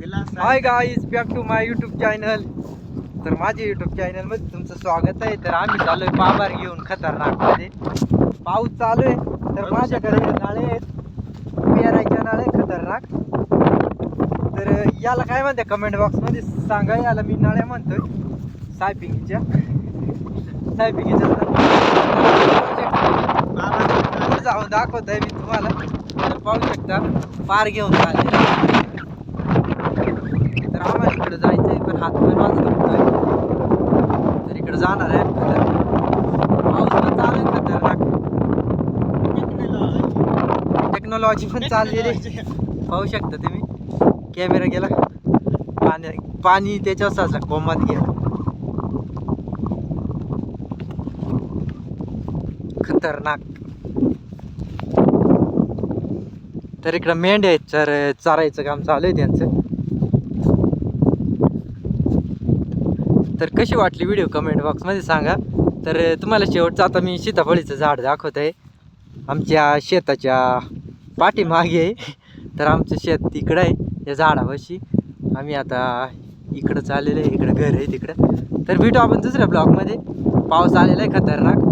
Hi guys back to my YouTube channel तर माझे YouTube चॅनलमध्ये तुमचं स्वागत आहे. तर आम्ही चाललोय बाबार घेऊन खतरनाकमध्ये पाऊस चालू आहे तर माझ्याकडे नाळे आहेत. पेरायच्या नाळे खतरनाक. तर याला काय म्हणते कमेंट बॉक्समध्ये सांगा याला मी नाळ्या म्हणतोय. सायपिंगच्या. सायपिंगच्या जाऊन दाखवतोय मी तुम्हाला. पाहू शकता पार घेऊन चालले तर आम्हाला इकडे जायचंय पण हात पण माझं दुखतोय तर इकडे जाणार आहे. खतरनाक. टेक्नॉलॉजी पण चालली रे. पाहू शकता तुम्ही. कॅमेरा गेला. पाणी पाणी त्याच्यावर साचला. कोमात गेला. खतरनाक. तर इकडं मेंढ्या आहेत. चर चारायचं काम चालू आहे त्यांचं. तर कशी वाटली व्हिडिओ कमेंट बॉक्समध्ये सांगा. तर तुम्हाला शेवटचं आता मी सीताफळीचं झाड दाखवत आहे आमच्या शेताच्या पाठीमागे आहे. तर आमचं शेत तिकडं आहे या झाडापाशी. आम्ही आता इकडं चाललेलं आहे इकडं घर आहे तिकडं. तर भेटू आपण दुसऱ्या ब्लॉगमध्ये पाऊस आलेला आहे खतरनाक.